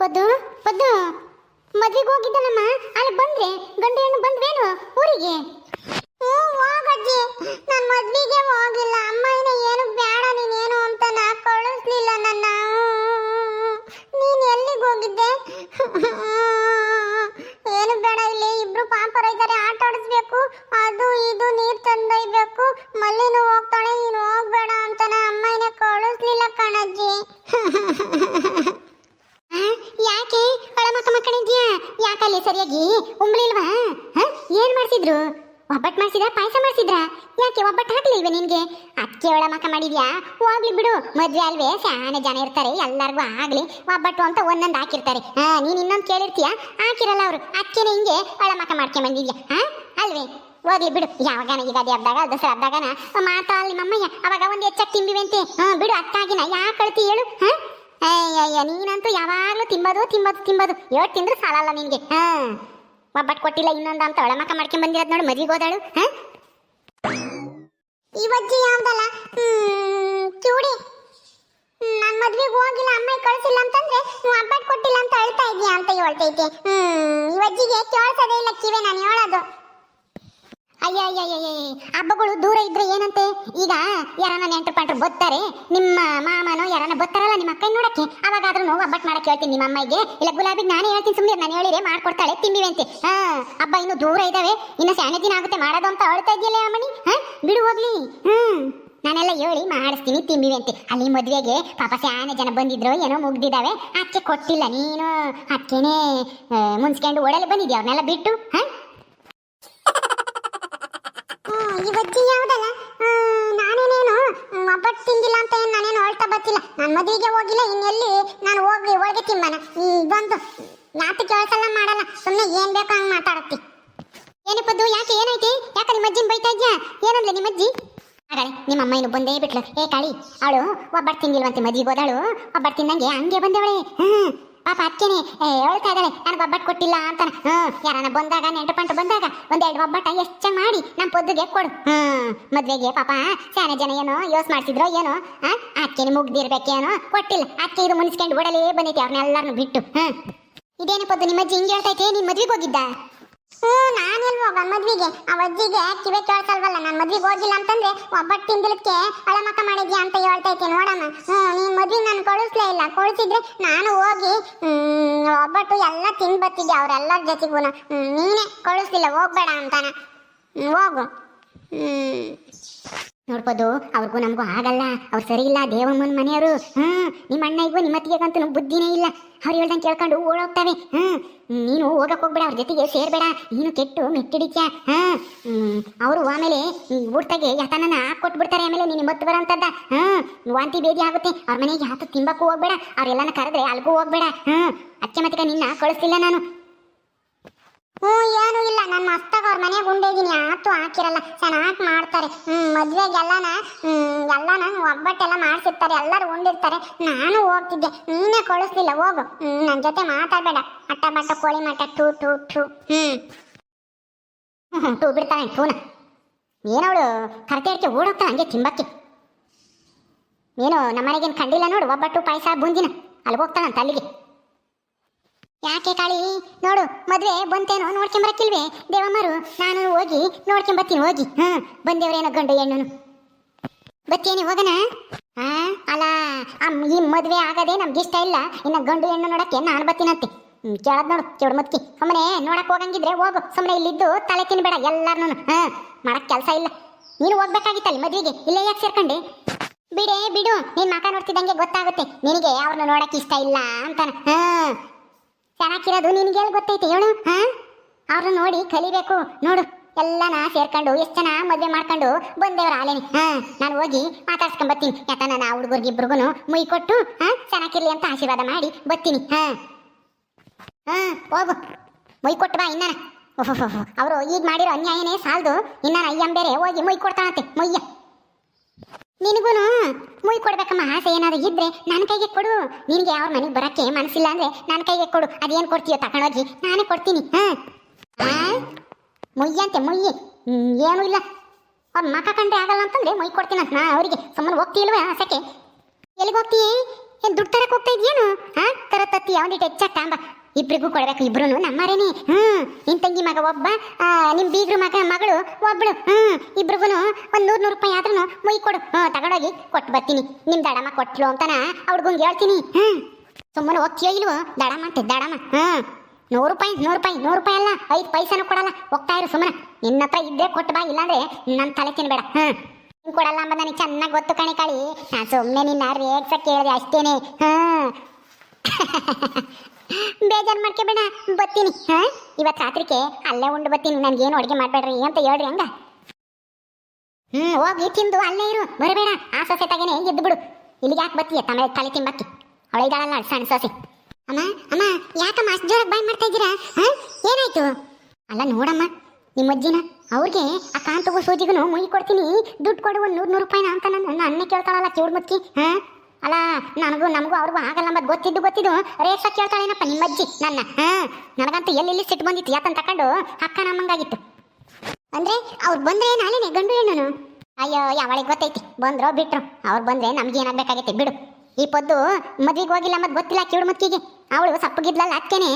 ಪದ್ದು ಪದ್ದು ಮದ್ವೆಗೆ ಹೋಗಿದ್ದನಮ್ಮ ಅಲ್ಲಿ ಬಂದ್ರೆ ಗಂಡು ಹೆಣ್ಣು ಬಂದ್ವೇನು ಊರಿಗೆ? ಹೋಗಜ್ಜಿ. ನಾನು ಮದ್ವೆಗೆ ಹೋಗಿಲ್ಲ. ಅಮ್ಮ ಇನ್ನ ಏನು ಬೇಡ ನೀನೇನು ಅಂತ ನಾ ಕಳಿಸ್ಲಿಲ್ಲ ನನ್ನ. ನೀನು ಎಲ್ಲಿಗೆ ಹೋಗಿದ್ದೆ? ಏನು ಬೇಡ, ಇಲ್ಲಿ ಇಬ್ರು ಪಾಪರ ಇದ್ದಾರೆ. ಆಟ ಆಡಿಸ್ಬೇಕು. ಅದು, ಇದು, ನೀರು ತಂದೊಯ್ಬೇಕು. ಮಲ್ಲಿನೂ ಹೋಗ್ತಾಳೆ. ನೀನು ಹೋಗ್ಬೇಡ ಅಂತ ಅಮ್ಮ ಇನ್ನ ಕಳಿಸ್ಲಿಲ್ಲ ಕಣಜ್ಜಿ ಆ, ಯಾಕೆ ಒಳಮಕ್ಕ ಮಕ್ಕಳಿದ್ಯಾ ಯಾಕಲ್ಲಿ ಸರಿಯಾಗಿ ಉಂಬ್ಳಿಲ್ವಾ? ಏನ್ ಮಾಡ್ಸಿದ್ರು? ಒಬ್ಬಟ್ಟು ಮಾಡ್ಸಿದ್ರ, ಪಾಯಸ ಮಾಡ್ಸಿದ್ರ? ಯಾಕೆ ಒಬ್ಬಟ್ಟು ಹಾಕ್ಲಿಲ್ವೇ ನಿನ್ಗೆ? ಅಕ್ಕಿ ಒಳ ಮಕ್ಕ ಮಾಡಿದ್ಯಾ? ಹೋಗ್ಲಿ ಬಿಡು. ಮದ್ವೆ ಅಲ್ವೇ? ಸ್ಯಾನೆ ಜನ ಇರ್ತಾರೆ, ಎಲ್ಲರಿಗೂ ಆಗ್ಲಿ. ಒಬ್ಬಟ್ಟು ಅಂತ ಒಂದೊಂದು ಹಾಕಿರ್ತಾರೆ. ಹಾ, ನೀನ್ ಇನ್ನೊಂದು ಕೇಳಿರ್ತೀಯ? ಹಾಕಿರಲ್ಲ ಅವರು. ಅಕ್ಕಿನೇ ಹಿಂಗೆ ಒಳ ಮಕ್ಕ ಮಾಡ್ಕೊಂಡ್ ಬಂದಿದ್ಯಾ? ಹಾ? ಅಲ್ವೇ? ಹೋಗ್ಲಿ ಬಿಡು. ಯಾವಾಗನ ಯುಗಾದಿ ಹಬ್ದಾಗ, ದಸರಾ ಹಬ್ದಾಗನ? ಮಾತಾ ಅಲ್ಲಿ ನಮ್ಮಯ್ಯ. ಅವಾಗ ಒಂದು ಹೆಚ್ಚಾಗಿ ತಿಂಬಿವಂತೆ ಹಾ, ಬಿಡು ಅಕ್ಕಾಗಿನ ಯಾಕೆ ಕಳ್ತಿ ಹೇಳು? ಹಾ? ಅಯ್ಯಯ್ಯ, ನೀನಂತೂ ತಿಂಬದು ತಿಂಬದು ತಿಂಬದು ಏಟ್ ತಿಂದ್ರೆ ಸಾಲಲ್ಲ ನಿನ್ಗೆ? ಹಾಂ. ಒಬ್ಬಟ್ಟು ಕೊಟ್ಟಿಲ್ಲ ಇನ್ನೊಂದು ಅಂತ. ಒಳಮಕ ಮಾಡ್ಕೊಂಡ್ ಬಂದಿರೋದು ನೋಡಿ ಮದ್ವಿ ಹೋದಾಳು. ಹಾಂ? ಇವಜ್ಜಿ ಯಾವ್ದಲ್ಲ? ಚೂಡಿ. ನಾನು ಮದ್ವೆಗೆ ಹೋಗಿಲ್ಲ ಅಮ್ಮ ಕಳಿಸಿಲ್ಲ ಅಂತಂದ್ರೆ ನೀವು ಒಬ್ಬಟ್ಟು ಕೊಟ್ಟಿಲ್ಲ ಅಂತ ಅಳ್ತಾ ಇದೀಯಾ ಅಂತ ಹೇಳ್ತೈತೆ ಹ್ಮ್ ಇವಜ್ಜಿಗೆ ಕೇಳ್ಸೋದೇ ಇಲ್ಲ ಕಿವೆ, ನಾನು ಹೇಳೋದು. ಅಯ್ಯ ಅಯ್ಯ ಅಯ್ಯ ಅಯ್ಯ. ಹಬ್ಬಗಳು ದೂರ ಇದ್ರೆ ಏನಂತೆ ಈಗ ಯಾರನ್ನ ನೆಂಟರು ಪಂಟ್ರು ಬತ್ತಾರೆ ನಿಮ್ಮ ಮಾಮನೋ ಯಾರನ್ನ ಬತ್ತಾರಲ್ಲ ನಿಮ್ಮ ಅಕ್ಕ ನೋಡಕ್ಕೆ ಅವಾಗಾದ್ರೂ ಒಬ್ಬಟ್ಟು ಮಾಡಕ್ಕೆ ಹೇಳ್ತೀನಿ ನಿಮ್ಮ ಅಮ್ಮಗೆ ಇಲ್ಲ ಗುಲಾಬಿ ನಾನೇ ಹೇಳ್ತೀನಿ ಸುಮ್ಮನೆ ನಾನು ಹೇಳಿರೆ ಮಾಡ್ಕೊಡ್ತಾಳೆ ತಿಂಬಿವಂತೆ ಹಾ ಹಬ್ಬ ಇನ್ನು ದೂರ ಇದಾವೆ ಇನ್ನು ಸ್ಯಾನೆ ದಿನ ಆಗುತ್ತೆ ಮಾಡೋದು ಅಂತ ಅಳ್ತಾ ಇದೆಯಲ್ಲ ಅಮ್ಮನಿ ಹಾ ಬಿಡು ಹೋಗ್ಲಿ ಹ್ಮ್ ನಾನೆಲ್ಲ ಹೇಳಿ ಮಾಡಿಸ್ತೀನಿ ತಿಂಬಿವಂತೆ ಅಲ್ಲಿ ಮದುವೆಗೆ ಪಾಪ ಸ್ಯಾನೆ ಜನ ಬಂದಿದ್ರು ಏನೋ ಮುಗ್ದಿದ್ದಾವೆ ಅಕ್ಕೆ ಕೊಟ್ಟಿಲ್ಲ ನೀನು ಅಕ್ಕೆನೇ ಮುನ್ಸ್ಕೊಂಡು ಓಡಲು ಬಂದಿದ್ಯಾ ಅವ್ರನ್ನೆಲ್ಲ ಬಿಟ್ಟು ಹಾ ಇವತ್ತಿ ಯಾವುದಲ್ಲ? ನಾನೇನೇನು ಒಬ್ಬಟ್ಟು ತಿಂದಿಲ್ಲ ಅಂತ ಏನು ನಾನೇನು ಹೊಳ್ತಾ ಬರ್ತಿಲ್ಲ. ನನ್ನ ಮದುವೆಗೆ ಹೋಗಿಲ್ಲ, ಇನ್ನೆಲ್ಲಿ ನಾನು ಹೋಗಿ ಹೋಳಿಗೆ ತಿಂಬಾನ? ಇದೊಂದು ನಾತು ಕೆಲಸಲ್ಲ ಮಾಡಲ್ಲ? ಸುಮ್ಮನೆ ಏನ್ ಬೇಕೋ ಹಂಗೆ ಮಾತಾಡತ್ತಿ. ಏನಪ್ಪದ್ದು ಯಾಕೆ ಏನೈತಿ ಯಾಕೆ ನಿಮ್ಮ ಅಜ್ಜಿನ ಬೈತಾ ಇದ್ಯಾ? ಏನಂದ್ಲೆ ನಿಮ್ಮ ಅಜ್ಜಿ? ಹಾಗಾದ್ರೆ ನಿಮ್ಮ ಅಮ್ಮ ಇನ್ನು ಬಂದೇ ಬಿಟ್ಲು. ಏ, ಕಾಳಿ, ಅವಳು ಒಬ್ಬಟ್ಟು ತಿಂದಿಲ್ವಂತೆ ಮದುವೆಗೆ ಹೋದಳು. ಒಬ್ಬಟ್ಟು ತಿಂದಂಗೆ ಹಂಗೆ ಬಂದವಳೆ. ಹ್ಮ್. ಪಾಪ ಅಕ್ಕಿನಿ ಹೇಳ್ತಾ ಇದ್ದಾಳೆ, ನನಗೆ ಒಬ್ಬಟ್ಟು ಕೊಟ್ಟಿಲ್ಲ ಅಂತಾನೆ. ಹ್ಮ್ ಯಾರನ್ನ ಬಂದಾಗ, ನೆಂಟು ಪಂಟು ಬಂದಾಗ, ಒಂದೆರಡು ಒಬ್ಬಟ್ಟ ಎಷ್ಟು ಚೆನ್ನಾಗಿ ಮಾಡಿ ನಮ್ಮ ಪೊದ್ದುಗೆ ಕೊಡು. ಹ್ಮ್, ಮದ್ವೆಗೆ ಪಾಪ ಸ್ಯಾನೆ ಜನ ಏನೋ ಯೋಸ್ ಮಾಡಿಸಿದ್ರು ಏನೋ, ಆ, ಅಕ್ಕಿನಿ ಮುಗ್ದಿರ್ಬೇಕೇನೋ, ಕೊಟ್ಟಿಲ್ಲ. ಅಕ್ಕಿ ಇದು ಮುನ್ಸ್ಕೊಂಡು ಓಡಲೇ ಬಂದೈತಿ ಅವ್ರನ್ನೆಲ್ಲರನ್ನು ಬಿಟ್ಟು. ಹ್ಮ್. ಇದೇನು ಪೊದ್ದು, ನಿಮ್ಮ ಅಜ್ಜಿ ಹಿಂಗೆ ಹೇಳ್ತೈತೆ ನೀನು ಮದ್ವೆಗೆ ಹೋಗಿದ್ದ ಹ್ಞೂ ಹೋಗ ಮದ್ವಿಗೆ, ಆ ಅಜ್ಜಿಗೆ ಕಿವೆ ಕೇಳ್ಸಲ್ವಲ್ಲ? ನಾನು ಮದ್ವಿಗೆ ಹೋಗಿಲ್ಲ ಅಂತಂದ್ರೆ ಒಬ್ಬಟ್ಟು ತಿಂದಿಲಕ್ಕೆ ಅಳಮಕ ಮಾಡಿದ್ಯಾ ಅಂತ ಹೇಳ್ತೈತೆ ನೋಡಮ್ಮ. ಹ್ಞೂ ನೀನು ಮದ್ವಿಗೆ ನಾನು ಕಳಿಸ್ಲೇ ಇಲ್ಲ. ಕಳಿಸಿದ್ರೆ ನಾನು ಹೋಗಿ ಒಬ್ಬಟ್ಟು ಎಲ್ಲ ತಿಂದು ಬರ್ತಿದ್ದೆ ಅವರೆಲ್ಲರ ಜೊತೆಗೂ ನೀನೇ ಕಳಿಸ್ಲಿಲ್ಲ ಹೋಗ್ಬೇಡ ಅಂತಾನ. ಹೋಗು. ಹ್ಮ್. ನೋಡ್ಬೋದು ಅವ್ರಿಗೂ ನಮಗೂ ಆಗಲ್ಲ. ಅವ್ರು ಸರಿ ಇಲ್ಲ, ದೇವಮ್ಮನ ಮನೆಯವರು, ಹ್ಮ್ ನಿಮ್ಮ ಅಣ್ಣಗೂ ನಿಮ್ಮ ಅತ್ತಿಗೆಗಂತೂ ಬುದ್ಧಿನೇ ಇಲ್ಲ. ಅವ್ರು ಹೇಳ್ದಂಗೆ ಕೇಳ್ಕೊಂಡು ಓಡೋಗ್ತವೆ, ಹ್ಮ್. ನೀನು ಹೋಗಕ್ಕೆ ಹೋಗ್ಬೇಡ, ಅವ್ರ ಜೊತೆಗೆ ಸೇರ್ಬೇಡ. ನೀನು ಕೆಟ್ಟು ಮೆಟ್ಟಿಡಿತ್ಯಾ, ಹ್ಮ್. ಅವರು ಆಮೇಲೆ ಊಟಗೆ ಯತನನ ಹಾಕ್ಕೊಟ್ಬಿಡ್ತಾರೆ ಆಮೇಲೆ ನೀನು ಮತ್ತೆ ಬರೋಂಥದ್ದ, ಹ್ಮ್. ವಾಂತಿ ಬೇದಿ ಆಗುತ್ತೆ, ಅವ್ರ ಮನೆಗೆ ಯಾತು ತಿಂಬಕ್ಕೂ ಹೋಗ್ಬೇಡ. ಅವ್ರೆಲ್ಲನ ಕರೆದ್ರೆ ಅಲ್ಗೂ ಹೋಗ್ಬೇಡ, ಹ್ಮ್. ಅಚ್ಚ ಮತ್ತೆ ನಿನ್ನ ಕಳಿಸ್ತಿಲ್ಲ ನಾನು. ಹ್ಞೂ, ಏನೂ ಇಲ್ಲ. ನನ್ನ ಮಸ್ತಾಗ ಅವ್ರ ಮನೆಗೆ ಉಂಡಿದ್ದೀನಿ ಆತು ಹಾಕಿರಲ್ಲ. ಚೆನ್ನಾಗಿ ಮಾಡ್ತಾರೆ. ಹ್ಞೂ ಮದುವೆಗೆಲ್ಲನ ಹ್ಞೂ ಎಲ್ಲನ ಒಬ್ಬಟ್ಟೆಲ್ಲ ಮಾಡಿಸಿರ್ತಾರೆ. ಎಲ್ಲರೂ ಉಂಡಿರ್ತಾರೆ. ನಾನು ಹೋಗ್ತಿದ್ದೆ. ನೀನೇ ಕಳಿಸ್ಲಿಲ್ಲ. ಹೋಗು. ಹ್ಞೂ ನನ್ನ ಜೊತೆ ಮಾತಾಡಬೇಡ. ಅಟ್ಟ ಬಟ್ಟ, ಕೋಳಿ ಮಟ್ಟ ಟೂ ಟೂ ಟೂ ಹ್ಞೂ ಹ್ಞೂ ಟೂ ಬಿಡ್ತಾನೆ ಟೂನ ಏನವಳು? ಕರೆತೆ ಅಡಿಕೆ ಓಡೋಗ್ತಾನೆ ಹಂಗೆ ತಿಂಬಕ್ಕೆ. ಏನು, ನಮ್ಮನೆಗೇನು ಕಂಡಿಲ್ಲ ನೋಡು. ಒಬ್ಬಟ್ಟು, ಪಾಯಸ, ಬೂಂದಿನ. ಅಲ್ಲಿ ಹೋಗ್ತಾನಂತ ಅಲ್ಲಿಗೆ. ಯಾಕೆ ಕಾಳಿ? ನೋಡು, ಮದ್ವೆ ಬಂತೇನೋ ನೋಡ್ಕೊಂಬರಕ್ಕಿಲ್ವೇ ದೇವಮ್ಮರು, ನಾನು ಹೋಗಿ ನೋಡ್ಕೊಂಬತ್ತೀನಿ ಹೋಗಿ. ಹಾ ಬಂದೇವ್ರೇನೋ ಗಂಡು ಹೆಣ್ಣು ಬತ್ತೇನಿ ಹೋಗನ? ಹಾ ಅಲ್ಲ ಈ ಮದ್ವೆ ಆಗದೆ ನಮ್ಗೆ ಇಷ್ಟ ಇಲ್ಲ. ಇನ್ನ ಗಂಡು ಹೆಣ್ಣು ನೋಡಕ್ಕೆ ನಾನು ಹ್ಮ್, ಕೇಳದ್ ನೋಡು, ಕೇಳು ಮತ್ತಿ ಸುಮ್ಮನೆ ನೋಡಕ್ ಹೋಗಂಗಿದ್ರೆ ಹೋಗು. ಸುಮ್ಮನೆ ಇಲ್ಲಿದ್ದು ತಲೆ ತಿನ್ಬೇಡ ಎಲ್ಲಾರ್ನು ಹಾ, ಮಾಡಕ್ ಕೆಲಸ ಇಲ್ಲ. ನೀನು ಹೋಗ್ಬೇಕಾಗಿತ್ತಲ್ಲ ಮದ್ವೆಗೆ? ಇಲ್ಲೇ ಯಾಕೆ ಸೇರ್ಕೊಂಡೆ? ಬಿಡೇ, ಬಿಡು. ನೀನ್ ಮಕ ನೋಡ್ತಿದ್ದಂಗೆ ಗೊತ್ತಾಗುತ್ತೆ. ನಿನಗೆ ಅವ್ರನ್ನ ನೋಡಕ್ ಇಷ್ಟ ಇಲ್ಲ ಅಂತಾನ. ಹಾ. ಚೆನ್ನಾಗಿರೋದು ನಿನಗೆ ಎಲ್ಲಿ ಗೊತ್ತೈತೆ, ಹೇಳು. ಹಾ? ಅವ್ರನ್ನ ನೋಡಿ ಕಲಿಬೇಕು. ನೋಡು, ಎಲ್ಲನ ಸೇರ್ಕೊಂಡು ಎಷ್ಟು ಜನ ಮದುವೆ ಮಾಡ್ಕೊಂಡು ಬಂದೇವ್ರ ಆಲೇನಿ ಹಾ, ನಾನು ಹೋಗಿ ಮಾತಾಡ್ಸ್ಕೊಂಬತ್ತೀನಿ ಯಾಕಂದ್ರೆ ನಾ ಹುಡುಗರಿಗಿಬ್ರಿಗೂ ಮುಯ್ ಕೊಟ್ಟು, ಹಾ, ಚೆನ್ನಾಗಿರ್ಲಿ ಅಂತ ಆಶೀರ್ವಾದ ಮಾಡಿ ಬರ್ತೀನಿ. ಹಾ. ಹಾ, ಹೋಗು. ಮುಯ್ ಕೊಟ್ಟು ಬಾ ಓಹೋ ಅವರು ಈಗ ಮಾಡಿರೋ ಅನ್ಯಾಯನೇ ಸಾಲದು. ಇನ್ನಾನ ಅಯ್ಯಂ ಬೇರೆ ಹೋಗಿ ಮುಯ್ ಕೊಡ್ತಾನಂತೆ ಮುಯ್ಯ. ನಿನಗೂನು ಮುಯ್ ಕೊಡ್ಬೇಕಮ್ಮ. ಆಸೆ ಏನಾದ್ರು ಇದ್ರೆ ನನ್ನ ಕೈಗೆ ಕೊಡು. ನಿನಗೆ ಅವ್ರ ಮನೆಗೆ ಬರಕ್ಕೆ ಮನಸ್ಸಿಲ್ಲ ಅಂದ್ರೆ ನನ್ನ ಕೈಗೆ ಕೊಡು. ಅದೇನು ಕೊಡ್ತೀಯೋ ತಕೊಂಡೋಗಿ ನಾನೇ ಕೊಡ್ತೀನಿ. ಹಾ? ಮುಯ್ಯಂತೆ, ಮುಯ್ಯಿ. ಏನೂ ಇಲ್ಲ. ಅವ್ರ ಮಕ ಕಂಡ್ರೆ ಆಗಲ್ಲ ಅಂತಂದ್ರೆ ಮುಯ್ ಕೊಡ್ತೀನಿ ಅಂತ. ನಾ ಅವರಿಗೆ ಸುಮ್ಮನೆ ಹೋಗ್ತಿಲ್ವ ಆಸಕ್ಕೆ ಎಲ್ಲಿಗೆ ಹೋಗ್ತೀಯ? ಏನ್ ದುಡ್ಡು ತರಕ್ ಹೋಗ್ತಾ ಹಾ ತರ ತತ್ತಿ ಅವನಿಟ್ಟು ಹೆಚ್ಚಾಗ ತಾಂಬ ಇಬ್ರಿಗೂ ಕೊಡಬೇಕು ಇಬ್ರು ನಮ್ಮರೇನೆ. ಹ್ಮ್, ನಿನ್ ತಂಗಿ ಮಗ ಒಬ್ಬ ನಿಮ್ಮ ನಿಮ್ ಬೀಗ್ರು ಮಗ, ಮಗಳು ಒಬ್ಬಳು ಹ್ಮ್ ಇಬ್ರಿಗೂ ಒಂದ್ ನೂರ್ ನೂರು ರೂಪಾಯಿ ಆದ್ರೂ ಮುಯ್ ಕೊಡು. ಹ್ಮ್ ತಗೊಂಡೋಗಿ ಕೊಟ್ಟು ಬರ್ತೀನಿ. ನಿಮ್ ದಡಮ್ಮ ಕೊಟ್ಲು ಅಂತಾನ ಅವ್ಳಿಗೊಂದು ಹೇಳ್ತೀನಿ. ಹ್ಮ್. ಸುಮ್ಮನೆ ಹೋಗ್ತೀಯೋ ಇಲ್ವೋ? ದಡಮ್ಮ ಅಂತ, ದಡಮ್ಮ. ಹ್ಮ್. ನೂರು ರೂಪಾಯಿ ನೂರು ರೂಪಾಯಿ ನೂರು ರೂಪಾಯಿ ಅಲ್ಲ, ಐದು ಪೈಸಾನು ಕೊಡಲ್ಲ. ಹೋಗ್ತಾ ಇರು ಸುಮ್ಮನೆ. ನಿನ್ನ ಹತ್ರ ಇದ್ದೇ ಕೊಟ್ಟು ಬಾ, ಇಲ್ಲಾಂದ್ರೆ ನನ್ನ ತಲೆ ತಿನ್ಬೇಡ. ಹ್ಮ್. ನೀನು ಕೊಡಲ್ಲ ಅಂಬ ನನಗೆ ಚೆನ್ನಾಗಿ ಗೊತ್ತು ಕಣೆ ಕಾಳಿ. ನಾನು ಸುಮ್ಮನೆ ನಿನ್ನ ರೇಟ್ಸ ಕೇಳಿದೆ ಅಷ್ಟೇನೆ. ಹ್ಮ್. ಬೇಜಾರು ಮಾಡ್ಕೋಬೇಡ ಬತ್ತೀನಿ. ಹಾ? ಇವತ್ತು ರಾತ್ರಿಗೆ ಅಲ್ಲೇ ಉಂಡು ಬತ್ತೀನಿ. ಏನು ಅಡುಗೆ ಮಾಡ್ಬೇಡ್ರಿ ಅಂತ ಹೇಳ್ರಿ ಹಂಗ. ಹ್ಮ್, ಹೋಗಿ ತಿಂದು ಅಲ್ಲೇ ಇರು. ಬರಬೇಡ. ಆ ಸೊಸೆ ತಗೇನೆ ಎದ್ದು ಬಿಡು. ಇಲ್ಲಿಗೆ ಯಾಕೆ ಬತ್ತೀಯ ತಲೆ ತಲೆ ತಿಂಬಕ್ಕಿ? ಅವಳ ಇದ್ದಾಳಲ್ಲ ಸಣ್ಣ ಸೊಸೆ. ಅಮ್ಮ ಅಮ್ಮ, ಯಾಕಮ್ಮ ಅಷ್ಟು ಜೋರಾಗಿ ಬಾಯ್ ಮಾಡ್ತಾ ಇದ್ದೀರಾ? ಹಾ? ಏನಾಯ್ತು? ಅಲ್ಲ ನೋಡಮ್ಮ ನಿಮ್ಮ ಅಜ್ಜಿನ ಅವ್ರಿಗೆ ಆ ಕಾಂತಗೂ ಸೂಜಿಗೂ ಮುಯಿ ಕೊಡ್ತೀನಿ. ದುಡ್ಡು ಕೊಡು ಒಂದು ನೂರು ನೂರು ರೂಪಾಯಿನ ಅಂತ ನನ್ನ ಅನ್ನೇ ಕೇಳ್ತಾಳಲ್ಲ ಮುಚ್ಚಿ ಹಾ? ಅಲ್ಲ, ನನಗೂ ನಮಗೂ ಅವ್ರಿಗೂ ಆಗಲ್ಲ ಮತ್ತೆ ಗೊತ್ತಿದ್ದು ಗೊತ್ತಿದ್ದು. ರೇಷ ಕೇಳ್ತಾಳೇನಪ್ಪ ನಿಮ್ಮ ಅಜ್ಜಿ ನನ್ನ. ಹಾಂ, ನನಗಂತೂ ಎಲ್ಲೆಲ್ಲಿ ಸಿಟ್ಟು ಬಂದಿತ್ತು? ಯಾಕಂತ ತಕೊಂಡು ಅಕ್ಕ ನಮ್ಮಂಗಾಗಿತ್ತು. ಅಂದ್ರೆ ಅವ್ರು ಬಂದ್ರೆ ನಾಳೆ ಗಂಡು ಹೆಣ್ಣು ಅಯ್ಯೋ, ಯಾವಳಿಗೆ ಗೊತ್ತೈತಿ. ಬಂದ್ರೋ ಬಿಟ್ರು. ಅವ್ರು ಬಂದ್ರೆ ನಮ್ಗೆ ಏನಾಗಬೇಕಾಗೈತೆ ಬಿಡು. ಈ ಪದ್ದು ಮದ್ವೆಗೆ ಹೋಗಿಲ್ಲ ಮತ್ತೆ ಗೊತ್ತಿಲ್ಲ ಕಿವಿಡು ಮುತ್ತಿಗೆ ಅವಳು ಸಪ್ಪಗಿದ್ಲಲ್ಲ ಅಕ್ಕೇನೆ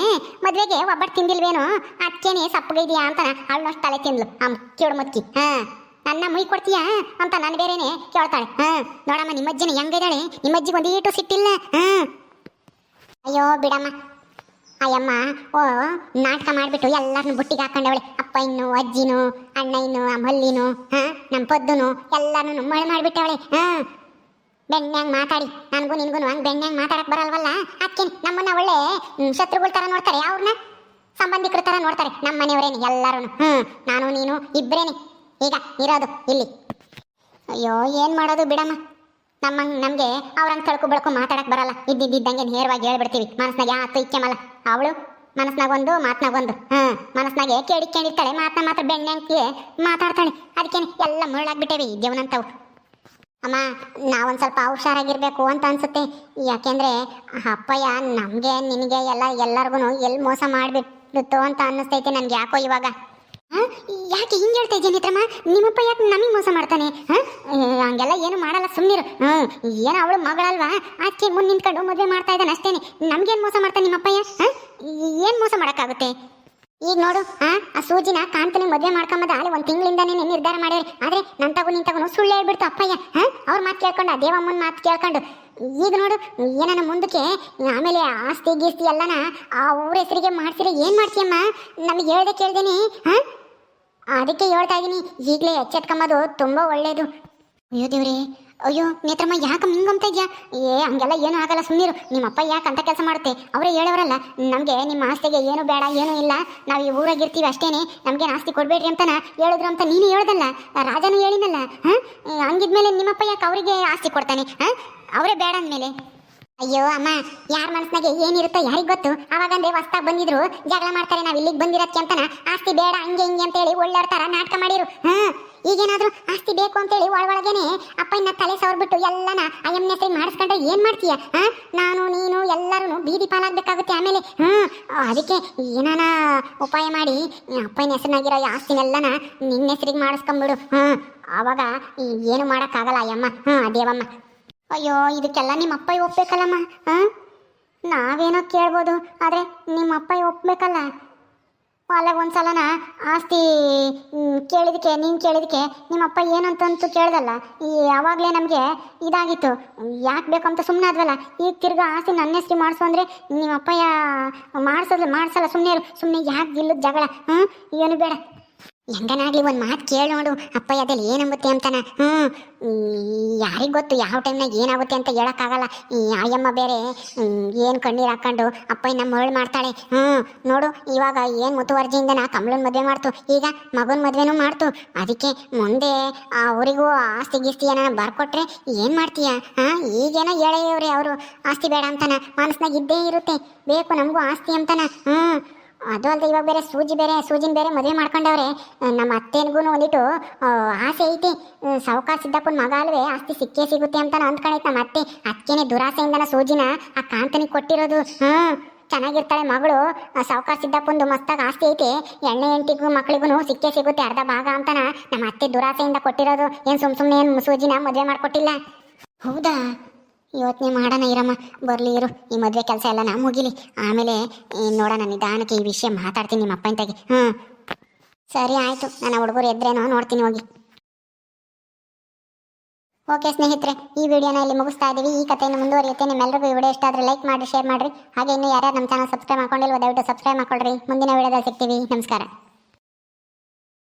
ಮದುವೆಗೆ ಒಬ್ಬಟ್ಟು ತಿಂದಿಲ್ವೇನೋ? ಅಕ್ಕೇನೆ ಸಪ್ಪಗಿದೆಯಾ ಅಂತ ಅವಳನ್ನಷ್ಟು ತಲೆ ತಿಂದ್ಲು. ಅಮ್ಮ ಕಿವಿಡು ಮುತ್ಕಿ. ಹಾ. ನನ್ನ ಮುಯ್ ಕೊಡ್ತೀಯಾ ಅಂತ ನಾನು ಬೇರೆನೆ ಕೇಳ್ತಾಳೆ. ಹಾ, ನೋಡಮ್ಮ ನಿಮ್ಮ ಅಜ್ಜಿನ ಹೆಂಗಿದ್ದಾಳೆ ನಿಮ್ಮ ಅಜ್ಜಿಗೆ ಒಂದೀಟು ಸಿಟ್ಟಿಲ್ಲ. ಹಾ. ಅಯ್ಯೋ, ಬಿಡಮ್ಮ. ಅಯ್ಯಮ್ಮ, ಓ, ನಾಟಕ ಮಾಡಿಬಿಟ್ಟು ಎಲ್ಲರನ್ನು ಬುಟ್ಟಿಗೆ ಹಾಕೊಂಡವಳೆ. ಅಪ್ಪ ಇನ್ನು ಅಜ್ಜಿನು ಅಣ್ಣ ಇನ್ನು ಆ ಮಲ್ಲಿನು ಹಾ ನಮ್ಮ ಪದ್ದುನು ಎಲ್ಲರನ್ನು ಮಳೆ ಮಾಡಿಬಿಟ್ಟವಳೆ. ಹಾ. ಬೆಣ್ಣೆಂಗ್ ಮಾತಾಡಿ. ನನಗೂ ನಿನಗೂ ಹಂಗೆ ಬೆಣ್ಣೆಂಗ್ ಮಾತಾಡಕ್ ಬರಲ್ವಲ್ಲ? ಅದಕ್ಕೆ ನಮ್ಮನ್ನ ಒಳ್ಳೆ ಶತ್ರುಗಳ ತರ ನೋಡ್ತಾರೆ. ಅವ್ರನ್ನ ಸಂಬಂಧಿಕರ ತರ ನೋಡ್ತಾರೆ. ನಮ್ಮ ಮನೆಯವರೇನೆ ಎಲ್ಲರೂ ಹ್ಮ್, ನಾನು, ನೀನು, ಇಬ್ರೇನೆ. ಈಗ, ಇರೋದು, ಇಲ್ಲಿ. ಅಯ್ಯೋ, ಏನ್ ಮಾಡೋದು ಬಿಡಮ್ಮ? ನಮ್ಮ ನಮಗೆ ಅವ್ರಂಗೆ ತಳ್ಕು ಬೆಳಕು ಮಾತಾಡಕ್ ಬರಲ್ಲ. ಇದ್ದಿದ್ದಂಗೆ ನೇರವಾಗಿ ಹೇಳ್ಬಿಡ್ತೀವಿ. ಮನಸ್ನಾಗ ಯಾತು ಇಕ್ಕೆಮಲ್ಲ ಅವಳು ಮನಸ್ನಾಗ ಒಂದು ಮಾತ್ನಾಗ ಒಂದು ಹ್ಮ್ ಮನಸ್ನಾಗೆ ಕೇಳಿಕೊಂಡಿರ್ತಾಳೆ ಮಾತನ್ನ ಮಾತ್ರ ಬೆಣ್ಣೆ ಅಂತಿಯೇ ಮಾತಾಡ್ತಾಳೆ. ಅದಕ್ಕೇನೆ ಎಲ್ಲ ಮುಳ್ಳಾಗ್ಬಿಟ್ಟೇವಿ ದೇವನಂತವು ಅಮ್ಮ, ನಾವೊಂದು ಸ್ವಲ್ಪ ಹುಷಾರಾಗಿರ್ಬೇಕು ಅಂತ ಅನ್ಸುತ್ತೆ. ಯಾಕೆಂದ್ರೆ ಅಪ್ಪಯ್ಯ ನಮಗೆ, ನಿನಗೆ ಎಲ್ಲ ಎಲ್ಲರಿಗೂ ಎಲ್ಲಿ ಮೋಸ ಮಾಡಿಬಿಟ್ಟು ಅಂತ ಅನ್ನಿಸ್ತೈತೆ ನನಗೆ ಯಾಕೋ ಇವಾಗ? ಯಾಕೆ ಹಿಂಗೆ ಹೇಳ್ತಾ ಇದ್ದೀನಿ ಮಿತ್ರಮ್ಮ ನಿಮ್ಮಪ್ಪ ಯಾಕೆ ನಮಗೆ ಮೋಸ ಮಾಡ್ತಾನೆ? ಹಂಗೆಲ್ಲ ಏನು ಮಾಡಲ್ಲ ಸುಮ್ಮನಿರು ಹ್ಞೂ ಏನೋ ಅವಳು ಮಗಳಲ್ವಾ? ಆಚೆ ಮುಂದೆ ನಿಂತ್ಕೊಂಡು ಮದುವೆ ಮಾಡ್ತಾ ಇದ್ದಾನೆ ಅಷ್ಟೇನೆ. ನಮ್ಗೇನು ಮೋಸ ಮಾಡ್ತಾನೆ ನಿಮ್ಮಪ್ಪಯ್ಯ ಏನು ಮೋಸ ಮಾಡೋಕ್ಕಾಗುತ್ತೆ? ಈಗ ನೋಡು ಆ ಸೂಜಿನ ಕಾಂತನಿ ಮದುವೆ ಮಾಡ್ಕೊಂಬದ ಅಲ್ಲಿ ಒಂದು ತಿಂಗಳಿಂದನೇ ನಿರ್ಧಾರ ಮಾಡ್ಯಾರ ಆದ್ರೆ ನನ್ನ ತಗೋ, ನಿನ್ ತಗೊಂಡು ಸುಳ್ಳು ಹೇಳ್ಬಿಡ್ತು ಅಪ್ಪಯ್ಯ. ಹಾ? ಅವ್ರ ಮಾತು ಕೇಳ್ಕೊಂಡು ದೇವಮ್ಮನ ಮಾತು ಕೇಳ್ಕೊಂಡು. ಈಗ ನೋಡು, ಏನನ ಮುಂದಕ್ಕೆ ಆಮೇಲೆ ಆಸ್ತಿ ಗೀಸ್ತಿ ಎಲ್ಲನ ಆ ಅವ್ರ ಹೆಸರಿಗೆ ಮಾಡ್ಸಿದ್ರೆ ಏನ್ ಮಾಡ್ತೀಯಮ್ಮ? ನಮಗೆ ಹೇಳ್ದೆ ಕೇಳ್ದೇನೆ, ಹಾ? ಅದಕ್ಕೆ ಹೇಳ್ತಾ ಇದೀನಿ, ಈಗಲೇ ಎಚ್ಚೆತ್ಕೊಂಬೋದು, ತುಂಬಾ ಒಳ್ಳೇದು. ಅಯ್ಯೋ ದೇವ್ರಿ, ಅಯ್ಯೋ ನೇತ್ರಮ್ಮ ಯಾಕೆ ಹಿಂಗಂತ ಇದ್ಯಾ? ಏ, ಹಂಗೆಲ್ಲ ಏನೂ ಆಗಲ್ಲ ಸುಮ್ಮನಿರು ನಿಮ್ಮ ಅಪ್ಪ ಯಾಕೆ ಅಂತ ಕೆಲಸ ಮಾಡುತ್ತೆ ಅವರೇ ಹೇಳೋರಲ್ಲ, ನಮಗೆ ನಿಮ್ಮ ಆಸ್ತಿಗೆ ಏನು ಬೇಡ, ಏನೂ ಇಲ್ಲ. ನಾವು ಈ ಊರಾಗಿರ್ತೀವಿ ಅಷ್ಟೇನೆ. ನಮಗೆ ಆಸ್ತಿ ಕೊಡಬೇಡ್ರಿ ಅಂತನ ಹೇಳಿದ್ರು ಅಂತ ನೀನು ಹೇಳ್ದಲ್ಲ? ರಾಜನು ಹೇಳಿನಲ್ಲ ಹಾಂ? ಹಂಗಿದ್ಮೇಲೆ ನಿಮ್ಮಪ್ಪ ಯಾಕೆ ಅವರಿಗೆ ಆಸ್ತಿ ಕೊಡ್ತಾನೆ, ಹಾಂ? ಅವರೇ ಬೇಡ ಅಂದಮೇಲೆ. ಅಯ್ಯೋ, ಅಮ್ಮ, ಯಾರ ಮನಸ್ನಾಗೆ ಏನಿರುತ್ತೋ ಯಾರಿಗ್ ಗೊತ್ತು? ಅವಾಗಂದ್ರೆ ಹೊಸ್ತಾಗ್ ಬಂದಿದ್ರು. ಜಗಳ ಮಾಡ್ತಾರೆ, ನಾವ್ ಇಲ್ಲಿಗೆ ಬಂದಿರಕ್ಕೆ ಅಂತನ? ಆಸ್ತಿ ಬೇಡ, ಹಂಗೆ ಹಿಂಗೆ ಅಂತೇಳಿ ಒಳ್ಳೆಯವ್ರ ಥರ ನಾಟಕ ಮಾಡಿರು. ಹಾ ಈಗೇನಾದರೂ ಆಸ್ತಿ ಬೇಕು ಅಂತೇಳಿ ಒಳಗೊಳಗೇನೆ ಅಪ್ಪನ ತಲೆ ಸವರ್ಬಿಟ್ಟು ಎಲ್ಲನ ಅಯ್ಯಮ್ಮನ ಹೆಸರಿಗೆ ಮಾಡಿಸ್ಕೊಂಡ್ರೆ ಏನ್ ಮಾಡ್ತೀಯ? ಹಾಂ, ನಾನು, ನೀನು ಎಲ್ಲರೂ ಬೀದಿ ಪಾಲಾಗ್ಬೇಕಾಗುತ್ತೆ ಆಮೇಲೆ. ಹ್ಮ್, ಅದಕ್ಕೆ ಏನಾನ ಉಪಾಯ ಮಾಡಿ ಅಪ್ಪನ ಹೆಸರಿನಾಗಿರೋ ಆಸ್ತಿನೆಲ್ಲನ ನಿನ್ನ ಹೆಸರಿಗೆ ಮಾಡಿಸ್ಕೊಂಬಿಡು. ಹ್ಮ್ ಆವಾಗ ಏನು ಮಾಡೋಕ್ಕಾಗಲ್ಲ ಅಯ್ಯಮ್ಮ. ಹ್ಮ್ ದೇವಮ್ಮ ಅಯ್ಯೋ, ಇದಕ್ಕೆಲ್ಲ ನಿಮ್ಮ ಅಪ್ಪ ಒಪ್ಬೇಕಲ್ಲಮ್ಮ, ಹಾಂ? ನಾವೇನೋ ಕೇಳ್ಬೋದು, ಆದರೆ ನಿಮ್ಮ ಅಪ್ಪ ಒಪ್ಬೇಕಲ್ಲ? ಒಂದು ಸಲನ ಆಸ್ತಿ ಕೇಳಿದಕ್ಕೆ ನೀನು ಕೇಳಿದಕ್ಕೆ ನಿಮ್ಮಪ್ಪ ಏನಂತಂತೂ ಕೇಳ್ದಲ್ಲ. ಈ ಯಾವಾಗಲೇ ನಮಗೆ ಇದಾಗಿತ್ತು. ಯಾಕೆ ಬೇಕು ಅಂತ ಸುಮ್ಮನೆ ಆದ್ವಲ್ಲ, ಈಗ ತಿರ್ಗಾ ಆಸ್ತಿ ನನ್ನ ಹೆಸ್ರು ಮಾಡಿಸು ಅಂದರೆ ನಿಮ್ಮಪ್ಪ ಯಾ ಮಾಡಿಸೋದು, ಮಾಡಿಸಲ್ಲ ಸುಮ್ಮನೆ ಸುಮ್ಮನೆ ಯಾಕೆ ಇಲ್ಲದ ಜಗಳ ಹ್ಞೂ ಏನು ಬೇಡ. ಹೆಂಗನಾಗ್ಲಿ ಒಂದು ಮಾತು ಕೇಳಿ ನೋಡು ಅಪ್ಪ ಅದಲ್ಲಿ ಏನಂಬುತ್ತೆ ಅಂತಾನ? ಹ್ಮ್ ಯಾರಿಗ್ ಗೊತ್ತು, ಯಾವ ಟೈಮ್ನಾಗ ಏನಾಗುತ್ತೆ ಅಂತ ಹೇಳೋಕ್ಕಾಗಲ್ಲ. ಆಯಮ್ಮ ಬೇರೆ ಏನು ಕಣ್ಣೀರು ಹಾಕೊಂಡು ಅಪ್ಪ ನಮ್ಮ ಮಗಳ್ ಮಾಡ್ತಾಳೆ. ಹ್ಮ್, ನೋಡು, ಇವಾಗ ಏನು ಮುತುವರ್ಜಿಯಿಂದ ನಾ ಕಮಲನ ಮದುವೆ ಮಾಡ್ತು? ಈಗ ಮಗನ್ ಮದ್ವೆನೂ ಮಾಡ್ತು. ಅದಕ್ಕೆ ಮುಂದೆ ಅವರಿಗೂ ಆಸ್ತಿ ಗಿಸ್ತಿ ಏನ ಬರ್ಕೊಟ್ರೆ ಏನು ಮಾಡ್ತೀಯ? ಹಾಂ, ಈಗೇನೋ ಹೇಳೇವ್ರಿ ಅವರು. ಆಸ್ತಿ ಬೇಡ ಅಂತಾನ, ಮನಸ್ನಾಗ ಇದ್ದೇ ಇರುತ್ತೆ. ಬೇಕು ನಮಗೂ ಆಸ್ತಿ ಅಂತಾನ? ಹ್ಞೂ ಅದು ಅಲ್ಲದೆ ಇವಾಗ ಬೇರೆ ಸೂಜಿ ಬೇರೆ, ಸೂಜಿನ ಬೇರೆ ಮದುವೆ ಮಾಡ್ಕೊಂಡವ್ರೆ ನಮ್ಮ ಅತ್ತೆನಿಗೂ ಒಂದಿಟ್ಟು ಆಸೆ ಐತಿ. ಸಾವುಕಾರ ಸಿದ್ದಪ್ಪನ ಮಗ ಅಲ್ವೇ, ಆಸ್ತಿ ಸಿಕ್ಕೇ ಸಿಗುತ್ತೆ ಅಂತ ಅಂದ್ಕೊಂಡೈತೆ ನಮ್ಮ ಅತ್ತೆ. ಅದಕ್ಕೇನೆ ದುರಾಸೆಯಿಂದನ ಸೂಜಿನ ಆ ಕಾಂತನಿಗೆ ಕೊಟ್ಟಿರೋದು. ಹ್ಮ್, ಚೆನ್ನಾಗಿರ್ತಾಳೆ ಮಗಳು. ಸಾವುಕಾರ ಸಿದ್ದಪ್ಪಂದು ಮಸ್ತಾಗಿ ಆಸ್ತಿ ಐತೆ. ಎಣ್ಣೆ ಎಂಟಿಗೂ ಮಕ್ಳಿಗೂ ಸಿಕ್ಕೇ ಸಿಗುತ್ತೆ, ಅರ್ಧ ಭಾಗ ಅಂತನ ನಮ್ಮ ಅತ್ತೆ ದುರಾಸೆಯಿಂದ ಕೊಟ್ಟಿರೋದು. ಏನು ಸುಮ್ ಸುಮ್ಮನೆ ಏನು ಸೂಜಿನ ಮದುವೆ ಮಾಡಿಕೊಟ್ಟಿಲ್ಲ? ಹೌದಾ? ಯೋಚನೆ ಮಾಡೋಣ ಇರಮ್ಮ ಬರಲಿ ಇರು, ಈ ಮದುವೆ ಕೆಲಸ ಎಲ್ಲ ನಾ ಮುಗಿಲಿ. ಆಮೇಲೆ ನೋಡೋಣ ನಿಧಾನಕ್ಕೆ ಈ ವಿಷಯ ಮಾತಾಡ್ತೀನಿ ನಿಮ್ಮ ಅಪ್ಪ ತಾಗಿ ಹ್ಞೂ ಸರಿ ಆಯಿತು ನಾನು ಹುಡುಗರು ಎದ್ರೇನೋ ನೋಡ್ತೀನಿ ಹೋಗಿ. ಓಕೆ ಸ್ನೇಹಿತರೆ, ಈ ವಿಡಿಯೋನ ಇಲ್ಲಿ ಮುಗಿಸ್ತಾ ಇದ್ದೀವಿ ಈ ಕಥೆಯನ್ನು ಮುಂದುವರಿಯುತ್ತೆ. ನಿಮ್ಮೆಲ್ಲರಿಗೂ ಈ ವಿಡಿಯೋ ಇಷ್ಟ ಆದರೆ ಲೈಕ್ ಮಾಡಿ, ಶೇರ್ ಮಾಡಿರಿ. ಹಾಗೆ ಇನ್ನು ಯಾರ್ಯಾರು ನಮ್ಮ ಚಾನಲ್ ಸಬ್ಸ್ಕ್ರೈಬ್ ಮಾಡ್ಕೊಂಡಿಲ್ವೋ, ದಯವಿಟ್ಟು ಸಬ್ಸ್ಕ್ರೈಬ್ ಮಾಡ್ಕೊಳ್ರಿ. ಮುಂದಿನ ವಿಡಿಯೋದಲ್ಲಿ ಸಿಗ್ತೀವಿ. ನಮಸ್ಕಾರ.